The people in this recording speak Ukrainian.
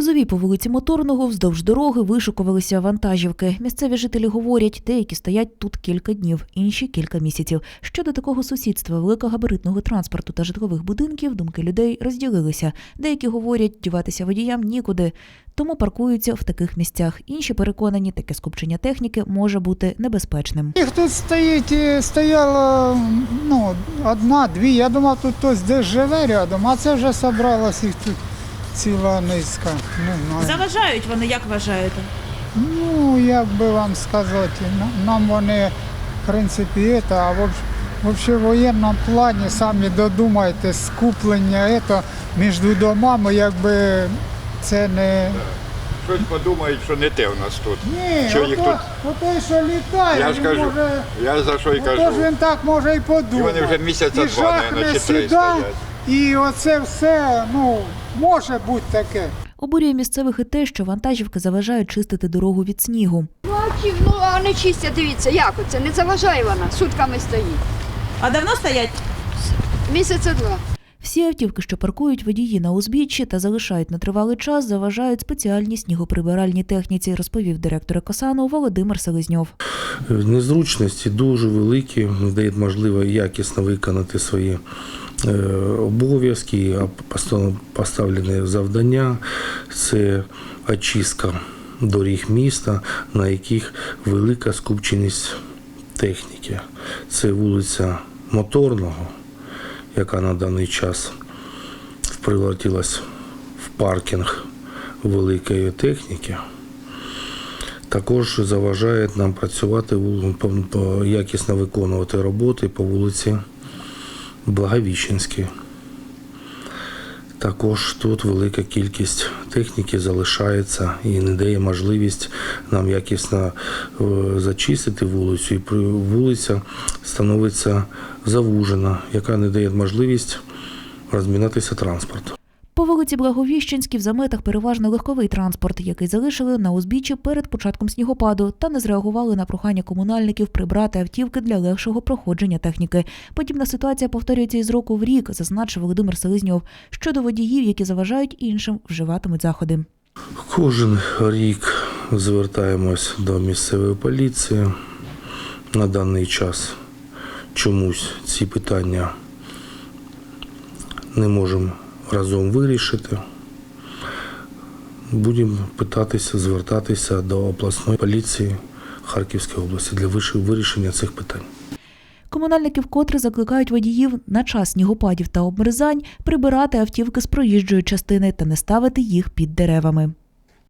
Лозові по вулиці Моторного вздовж дороги вишукувалися вантажівки. Місцеві жителі говорять, деякі стоять тут кілька днів, інші кілька місяців. Щодо такого сусідства великогабаритного транспорту та житлових будинків, думки людей розділилися. Деякі говорять, діватися водіям нікуди, тому паркуються в таких місцях. Інші переконані, таке скупчення техніки може бути небезпечним. Їх тут стоїть, е, стояло ну, одна, дві. Я думав, тут хтось десь живе рядом, а це вже зібралось їх тут ціла низка. Не знаю. Заважають вони, як вважаєте? Ну, як би вам сказати, нам вони, в принципі, це, а в, взагалі воєнному плані самі додумайте, скуплення це, між домами, якби це не. Щось подумають, що не те в нас тут. Ні, Що їх ото, тут? ото, що літає, Я ж він кажу, може. я за що й кажу. він так може і подумати. І вони вже місяця два, чи три сюди, стоять. І оце все, ну, може бути таке. Обурює місцевих і те, що вантажівки заважають чистити дорогу від снігу. Бачив, ну а не чистять, дивіться, як оце, не заважає вона, сутками стоїть. А давно стоять? Місяця два. Всі автівки, що паркують водії на узбіччі та залишають на тривалий час, заважають спеціальній снігоприбиральній техніці, розповів директор Екосану Володимир Селезньов. Незручності дуже великі, дають можливо якісно виконати свої е, обов'язки, поставлені завдання це очистка доріг міста, на яких велика скупченість техніки. Це вулиця Моторного, яка на даний час превратилась в паркінг великої техніки також заважає нам працювати якісно виконувати роботи по вулиці Благовіщенській. Також тут велика кількість техніки залишається і не дає можливість нам якісно е, зачистити вулицю. І вулиця становиться завужена, яка не дає можливість розмінатися транспорту. Вулиці Благовіщенській в заметах переважно легковий транспорт, який залишили на узбіччі перед початком снігопаду та не зреагували на прохання комунальників прибрати автівки для легшого проходження техніки. Подібна ситуація повторюється із року в рік, зазначив Володимир Селезньов. Щодо водіїв, які заважають іншим, вживатимуть заходи. Кожен рік звертаємось до місцевої поліції. На даний час чомусь ці питання не можемо разом вирішити. Будемо питатися, звертатися до обласної поліції Харківської області для вирішення цих питань. Комунальники вкотре закликають водіїв на час снігопадів та обмерзань прибирати автівки з проїжджої частини та не ставити їх під деревами.